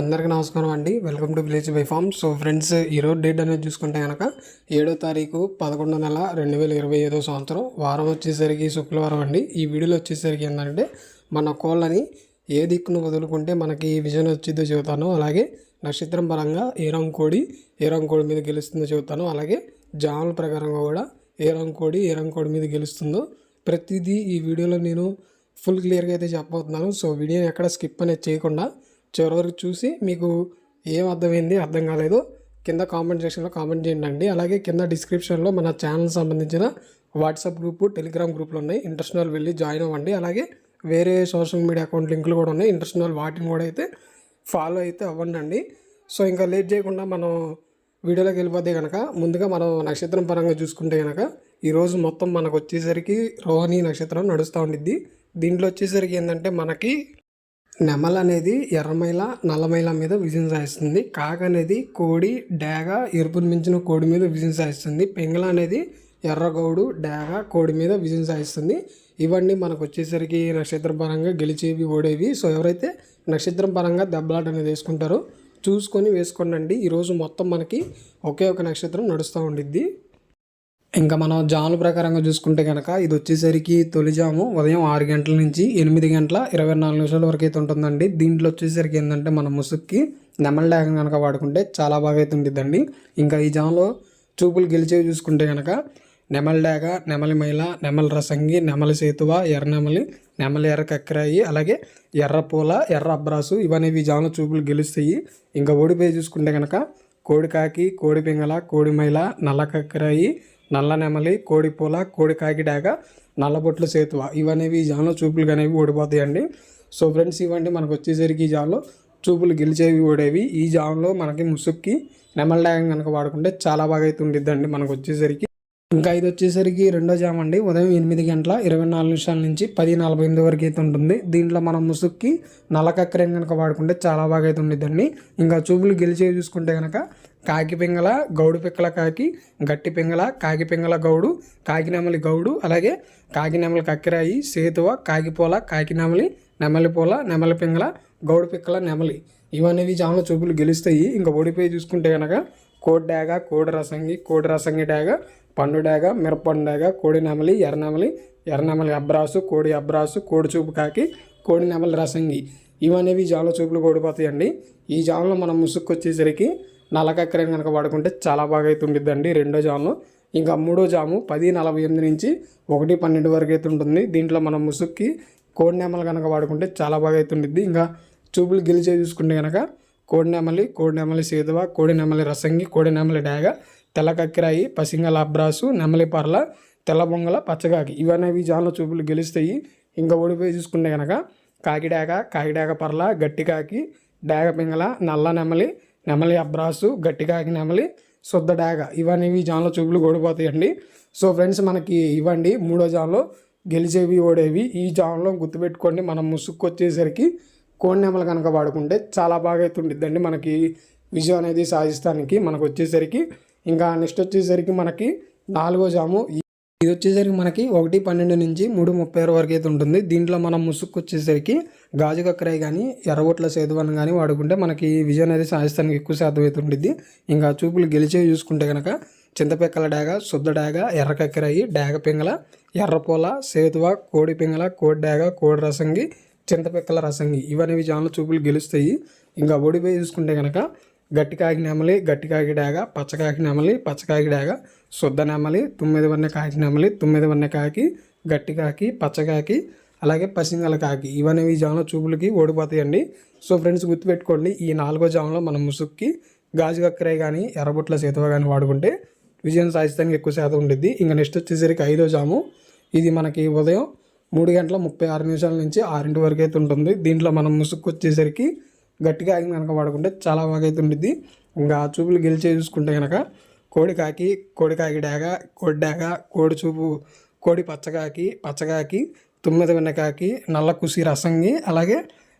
అందరికీ నమస్కారం అండి. Welcome to village by farm so friends ఈరోజు డేట్ అనేది చూసుకుంటే కనుక ఏడో తారీఖు పదకొండో నెల రెండు వేల ఇరవై ఐదో సంవత్సరం. వారం వచ్చేసరికి శుక్రవారం అండి. ఈ వీడియోలో వచ్చేసరికి ఏంటంటే మన కోళ్ళని ఏ దిక్కును వదులుకుంటే మనకి విజయం వచ్చిందో చెబుతాను. అలాగే నక్షత్రం పరంగా ఏ రంగు కోడి ఏ రంగు కోడి మీద గెలుస్తుందో చెబుతాను. అలాగే జాముల ప్రకారంగా కూడా ఏ రంగు కోడి ఏ రంగు కోడి మీద గెలుస్తుందో ప్రతిదీ ఈ వీడియోలో నేను ఫుల్ క్లియర్గా అయితే చెప్పబోతున్నాను. సో వీడియోని ఎక్కడ స్కిప్ అనేది చేయకుండా చివరి వరకు చూసి మీకు ఏం అర్థమైంది అర్థం కాలేదో కింద కామెంట్ సెక్షన్లో కామెంట్ చేయండి అండి అలాగే కింద డిస్క్రిప్షన్లో మన ఛానల్ సంబంధించిన వాట్సాప్ గ్రూపు టెలిగ్రామ్ గ్రూపులు ఉన్నాయి. ఇంట్రెస్ట్ వెళ్ళి జాయిన్ అవ్వండి. అలాగే వేరే సోషల్ మీడియా అకౌంట్ లింకులు కూడా ఉన్నాయి. ఇంట్రెస్ట్ వాటిని కూడా అయితే ఫాలో అయితే అవ్వండి అండి సో ఇంకా లేట్ చేయకుండా మనం వీడియోలోకి వెళ్ళిపోతే కనుక ముందుగా మనం నక్షత్రం పరంగా చూసుకుంటే కనుక ఈరోజు మొత్తం మనకు వచ్చేసరికి రోహిణి నక్షత్రం నడుస్తూ ఉండిద్ది. దీంట్లో వచ్చేసరికి ఏంటంటే మనకి నెమల అనేది ఎర్రమైల నల్లమైల మీద విజయం సాధిస్తుంది కాక అనేది కోడి డేగ ఎరుపును మించిన కోడి మీద విజయం సాధిస్తుంది పెంగళ అనేది ఎర్రగౌడు డేగ కోడి మీద విజయం సాధిస్తుంది ఇవన్నీ మనకు వచ్చేసరికి నక్షత్రం పరంగా గెలిచేవి ఓడేవి. సో ఎవరైతే నక్షత్రం పరంగా దెబ్బలాట అనేది వేసుకుంటారో చూసుకొని వేసుకోండి ఈరోజు మొత్తం మనకి ఒకే ఒక నక్షత్రం నడుస్తూ ఉండిద్ది. ఇంకా మనం జాముల ప్రకారంగా చూసుకుంటే కనుక ఇది వచ్చేసరికి తొలి జాము ఉదయం ఆరు గంటల నుంచి ఎనిమిది గంటల ఇరవై నాలుగు నిమిషాల వరకు అయితే ఉంటుందండి. దీంట్లో వచ్చేసరికి ఏంటంటే మన ముసుక్కి నెమల కనుక వాడుకుంటే చాలా బాగా అయితే ఉండిద్దండి. ఇంకా ఈ జాములో చూపులు గెలిచేవి చూసుకుంటే కనుక నెమలి డాగ నెమలి మైల నెమలి రసంగి నెమలి సేతువ ఎర్ర నెమలి నెమలి ఎర్ర కక్కరాయి అలాగే ఎర్ర పూల ఎర్ర అబ్రాసు ఇవన్నీ జాములో చూపులు గెలుస్తాయి. ఇంకా ఓడిపోయి చూసుకుంటే కనుక కోడి కాకి కోడి పింగళ కోడి మైల నల్ల కక్కరాయి నల్ల నెమలి కోడిపూల కోడి కాకి డాగ నల్లబొట్లు సేతువ. ఇవనేవి ఈ జాన్లో చూపులు అనేవి ఓడిపోతాయండి సో ఫ్రెండ్స్ ఇవండి మనకు వచ్చేసరికి ఈ జాన్లో చూపులు గెలిచేవి ఓడేవి ఈ జాన్లో మనకి ముసుక్కి నెమల డాగం కనుక వాడుకుంటే చాలా బాగా అయితే ఉండిద్దండి మనకు వచ్చేసరికి. ఇంకా ఇది వచ్చేసరికి రెండో జామ్ అండి. ఉదయం ఎనిమిది గంటల ఇరవై నాలుగు నిమిషాల నుంచి పది నలభై ఎనిమిది వరకు అయితే ఉంటుంది. దీంట్లో మనం ముసుక్కి నల్లకక్కరేం కనుక వాడుకుంటే చాలా బాగా అయితే ఉండిద్దండి. ఇంకా చూపులు గెలిచేవి చూసుకుంటే కనుక కాకి పింగళ గౌడు పిక్కల కాకి గట్టి పింగళ కాకి పింగళ గౌడు కాకినెమలి గౌడు అలాగే కాకినెమలి కక్కిరాయి సేతువ కాకిపోల కాకినెమలి నెమలిపోల నెమలి పింగళ గౌడు పిక్కల నెమలి. ఇవన్నీ జాములు చూపులు గెలుస్తాయి. ఇంకా ఓడిపోయి చూసుకుంటే కనుక కోడి డాగ కోడి రసంగి కోడి రసంగి డాగ పండు డాగ కోడి నెమలి ఎర్రనెమలి ఎర్రనెమలి అబ్రాసు కోడి అబ్రాసు కోడి చూపు కాకి కోడి నెమలి రసంగి. ఇవనేవి జాల చూపులు కూడిపోతాయండి. ఈ జాములో మనం ముసుక్కు వచ్చేసరికి నల్లకక్కరం కనుక వాడుకుంటే చాలా బాగా అయితే ఉండిద్దండి రెండో జాములు ఇంకా మూడో జాము పది నలభై ఎనిమిది నుంచి ఒకటి పన్నెండు వరకు అయితే ఉంటుంది దీంట్లో మనం ముసుక్కి కోడి నెమలి కనుక వాడుకుంటే చాలా బాగా అయితే ఉండిద్ది ఇంకా చూపులు గెలిచే చూసుకుంటే కనుక కోడి నెమలి కోడి నెమలి సేదువ కోడి నెమలి రసంగి కోడి నెమలి డాగ తెల్ల కక్కిరాయి పసింగల అబ్రాసు నెమలి పర్ల తెల్ల బొంగల పచ్చగాకి. ఇవనేవి జాన్లో చూపులు గెలుస్తాయి. ఇంకా ఓడిపోయి చూసుకుంటే కనుక కాకిడాక కాకిడాక పర్ల గట్టి కాకి డాగ పింగళ నల్ల నెమలి నెమలి అబ్రాసు గట్టి కాకి నెమలి శుద్ధ డాగ. ఇవనేవి జాన్లో చూపులు ఓడిపోతాయండి. సో ఫ్రెండ్స్ మనకి ఇవ్వండి మూడో జాన్లో. గెలిచేవి ఓడేవి. ఈ జాన్లో గుర్తుపెట్టుకోండి మనం ముసుక్కు వచ్చేసరికి కోడి నెమలు కనుక వాడుకుంటే చాలా బాగా అయితే ఉంటుందండి మనకి విజయం అనేది సాధిస్తానికి. మనకు వచ్చేసరికి ఇంకా నెక్స్ట్ వచ్చేసరికి మనకి నాలుగో జాము. ఇది వచ్చేసరికి మనకి ఒకటి పన్నెండు నుంచి మూడు ముప్పై ఆరు వరకు అయితే ఉంటుంది. దీంట్లో మనం ముసుక్కు వచ్చేసరికి గాజు కక్కరాయి కానీ ఎర్రగొట్ల సేతువని కానీ వాడుకుంటే మనకి విజయం అనేది సాధిస్తానికి ఎక్కువ శాతం అయితే ఉంటుంది ఇంకా చూపులు గెలిచే చూసుకుంటే కనుక చింతపెక్కల డాగ శుద్ధ డాగ ఎర్ర కక్కరాయి డాగ పింగళ ఎర్రపూల సేతువ కోడి పింగళ కోడి డాగ కోడి రసంగి చింతపెక్కల రసంగి. ఇవన్నీ జాన్లు చూపులు గెలుస్తాయి. ఇంకా ఓడిపోయి చూసుకుంటే కనుక గట్టికాకి నెమలి గట్టి కాకి డాగ పచ్చకాకి నెమలి పచ్చకాకి డాగ శుద్ధ నెమలి తొమ్మిది వన్నె కాకి నెమలి తొమ్మిది వన్నె కాకి గట్టి కాకి పచ్చకాకి అలాగే పసింగల కాకి ఇవన్నీ ఈ జాములో చూపులకి ఓడిపోతాయండి. సో ఫ్రెండ్స్ గుర్తుపెట్టుకోండి ఈ నాలుగో జాములో మనం ముసుక్కి గాజు కక్కరే కానీ ఎర్రబొట్ల సేతువ కానీ వాడుకుంటే విజయం సాధిస్తానికి ఎక్కువ శాతం ఉండిద్ది. ఇంకా నెక్స్ట్ వచ్చేసరికి ఐదో జాము. ఇది మనకి ఉదయం మూడు గంటల ముప్పై ఆరు నిమిషాల నుంచి ఆరింటి వరకు అయితే ఉంటుంది. దీంట్లో మనం ముసుక్కు వచ్చేసరికి గట్టిగా ఆగి కనుక వాడుకుంటే చాలా బాగా అయితే ఉండిద్ది ఇంకా చూపులు గెలిచే చూసుకుంటే కనుక కోడి కాకి కోడి కాకి డాగ కోడి డాగ కోడి చూపు కోడి పచ్చకాకి పచ్చకాకి తుమ్మిది వెన్నకాకి నల్ల కుసి రసంగి అలాగే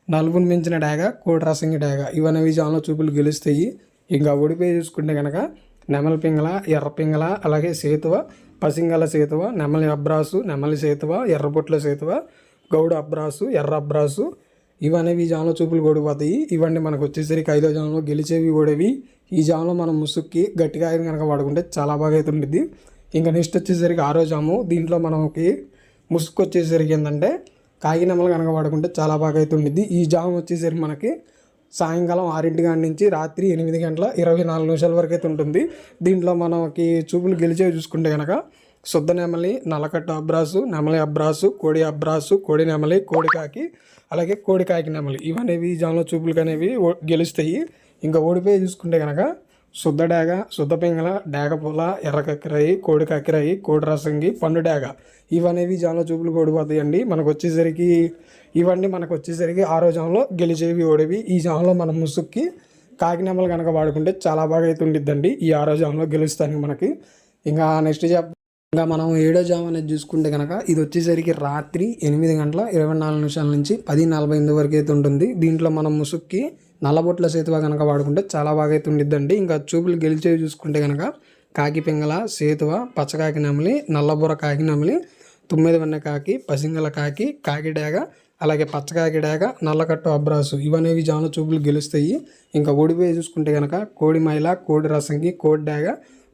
నలుగుని మించిన డాగ కోడి రసంగి డాగ ఇవన్నీ జాన్లో చూపులు గెలుస్తాయి. ఇంకా ఓడిపోయి చూసుకుంటే కనుక నెమలి పింగళ ఎర్ర పింగళ అలాగే సేతువ పసింగల సేతువ నెమలి అబ్రాసు నెమలి సేతువ ఎర్రబొట్ల సేతువ గౌడ అబ్రాసు ఎర్ర అబ్రాసు ఇవనేవి ఈ జామలో చూపులు ఓడిపోతాయి ఇవన్నీ మనకు వచ్చేసరికి ఐదో జామలో గెలిచేవి ఓడేవి. ఈ జామలో మనం ముసుక్కి గట్టిగా ఆయన కనుక వాడుకుంటే చాలా బాగా అయితే ఉంటుంది ఇంకా నెక్స్ట్ వచ్చేసరికి ఆరో జాము. దీంట్లో మనకి ముసుక్కు వచ్చేసరికి ఏంటంటే కాగినమ్మలు కనుక వాడుకుంటే చాలా బాగా అయితే ఉండిద్ది ఈ జామ్ వచ్చేసరికి మనకి సాయంకాలం ఆరింటి గంట నుంచి రాత్రి ఎనిమిది గంటల ఇరవై నాలుగు నిమిషాల వరకు అయితే ఉంటుంది. దీంట్లో మనకి చూపులు గెలిచేవి చూసుకుంటే కనుక శుద్ధ నెమలి నలకట్టు అబ్రాసు నెమలి అబ్రాసు కోడి అబ్రాసు కోడి నెమలి కోడికాకి అలాగే కోడి కాకి నెమలి. ఇవనేవి ఈ జామ్లో చూపులు అనేవి ఓ- గెలుస్తాయి. ఇంకా ఓడిపోయి చూసుకుంటే కనుక శుద్ధ డేగ శుద్ధ పింగళ డేగ పూల ఎర్ర కక్కిరాయి కోడి కక్కిరాయి కోడి రసంగి పండు డేగ. ఇవనేవి జామ్లో చూపులు ఓడిపోతాయండి. మనకు వచ్చేసరికి ఇవన్నీ మనకు వచ్చేసరికి ఆరో జామ్లో గెలిచేవి ఓడివి. ఈ జామ్లో మనం ముసుక్కి కాకినెమ్మలు కనుక వాడుకుంటే చాలా బాగా అయితే ఉండిద్దండి ఈ ఆరో జామ్లో గెలుస్తానికి మనకి. ఇంకా నెక్స్ట్ చెప్ ఇంకా మనం ఏడో జామ్ అనేది చూసుకుంటే కనుక ఇది వచ్చేసరికి రాత్రి ఎనిమిది గంటల ఇరవై నాలుగు నిమిషాల నుంచి పది నలభై ఎనిమిది వరకు అయితే ఉంటుంది. దీంట్లో మనం ముసుక్కి నల్లబొట్ల సేతువ కనుక వాడుకుంటే చాలా బాగా అయితే ఉండిద్దండి. ఇంకా చూపులు గెలిచేవి చూసుకుంటే కనుక కాకి పింగళ సేతువ పచ్చకాకి నమిలి నల్లబుర్ర కాకి నమిలి తొమ్మిది వన్న కాకి పసింగల కాకి కాకి డేగ అలాగే పచ్చకాకి డేగ నల్లకట్టు అబ్రాసు ఇవనేవి జాన చూపులు గెలుస్తాయి. ఇంకా ఓడిపోయి చూసుకుంటే కనుక కోడి మైల కోడి రసంగి కోడి డేగ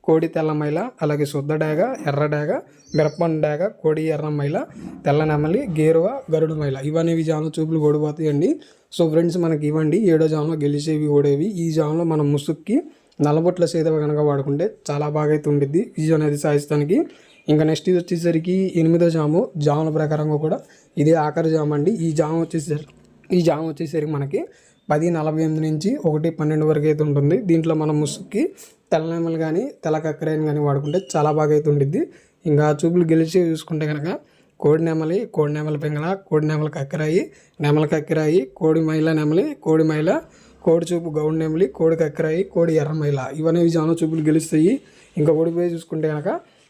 కోడి తెల్ల మైల అలాగే శుద్ధ డేగ ఎర్ర డేగ మిరపండు డేగ కోడి ఎర్ర మైల తెల్ల నెమలి గేరువ గరుడు మైల. ఇవనేవి జామ చూపులు ఓడిపోతాయండి. సో ఫ్రెండ్స్ మనకి ఇవ్వండి. ఏడో జామలో గెలిచేవి ఓడేవి. ఈ జామలో మనం ముసుక్కి నలబొట్ల సేదవ కనుక వాడుకుంటే చాలా బాగా అయితే ఉండిద్ది విజయం అనేది సాధిస్తానికి. ఇంకా నెక్స్ట్ ఇది వచ్చేసరికి ఎనిమిదో జాము. జాముల ప్రకారంగా కూడా ఇదే ఆఖరి జాము అండి ఈ జాము వచ్చేసరికి ఈ జాము వచ్చేసరికి మనకి పది నలభై ఎనిమిది నుంచి ఒకటి పన్నెండు వరకు అయితే ఉంటుంది. దీంట్లో మనం ముసుక్కి తెల్లనెమలు కానీ తెల్ల కక్కరేని కానీ వాడుకుంటే చాలా బాగా అయితే ఉండిద్ది ఇంకా చూపులు గెలిచి చూసుకుంటే కనుక కోడి నెమలి కోడి నెమలి పింగళ కోడి నెమలి కక్కరాయి నెమలి కక్కరాయి కోడి మైల నెమలి కోడి మైల కోడి చూపు గౌడ్ నెమలి కోడి కక్కరాయి కోడి ఎర్ర మైల ఇవన్నీ జాన చూపులు గెలుస్తాయి. ఇంకా ఓడిపోయి చూసుకుంటే కనుక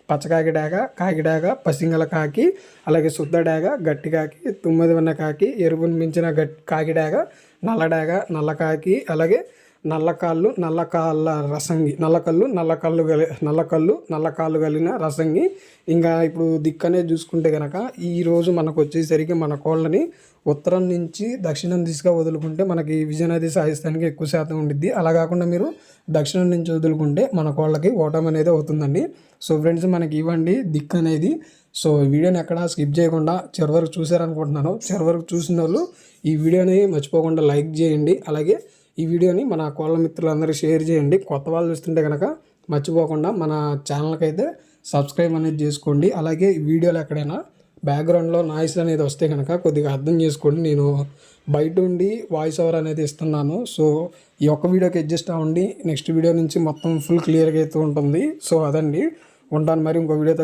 పచ్చకాకి డాగ కాకి డాగ పసింగల కాకి అలాగే శుద్ధ డాగ గట్టి కాకి తుమ్మిది ఉన్న కాకి ఎరుపును మించిన గట్ కాకి డాగ నల్ల డాగ నల్ల కాకి అలాగే నల్ల కాళ్ళు నల్ల కాళ్ళ రసంగి. నల్ల కళ్ళు నల్ల కళ్ళు గలి నల్ల కళ్ళు నల్ల కాళ్ళు కలిగిన రసంగి. ఇంకా ఇప్పుడు దిక్కనే చూసుకుంటే కనుక ఈరోజు మనకు వచ్చేసరికి మన కోళ్ళని ఉత్తరం నుంచి దక్షిణం దిశగా వదులుకుంటే మనకి విజయనది సాధిస్తానికి ఎక్కువ శాతం ఉండిద్ది. అలా కాకుండా మీరు దక్షిణం నుంచి వదులుకుంటే మన కోళ్ళకి ఓటం అనేది అవుతుందండి. సో ఫ్రెండ్స్ మనకి ఇవ్వండి దిక్కు అనేది. సో వీడియోని ఎక్కడ స్కిప్ చేయకుండా చివరి వరకు చూసారనుకుంటున్నాను చివరి వరకు చూసిన వాళ్ళు ఈ వీడియోని మర్చిపోకుండా లైక్ చేయండి. అలాగే ఈ వీడియోని మన కోళ్ళ మిత్రులందరూ షేర్ చేయండి. కొత్త వాళ్ళు చూస్తుంటే కనుక మర్చిపోకుండా మన ఛానల్కి అయితే సబ్స్క్రైబ్ అనేది చేసుకోండి. అలాగే ఈ వీడియోలో ఎక్కడైనా బ్యాక్గ్రౌండ్లో నాయిస్ అనేది వస్తే కనుక కొద్దిగా అర్థం చేసుకోండి. నేను బయట ఉండి వాయిస్ ఓవర్ అనేది ఇస్తున్నాను. సో ఈ ఒక్క వీడియోకి అడ్జస్ట్ అవ్వండి. నెక్స్ట్ వీడియో నుంచి మొత్తం ఫుల్ క్లియర్గా అయితే ఉంటుంది. సో అదండి. ఉంటాను. మరి ఇంకో వీడియోతో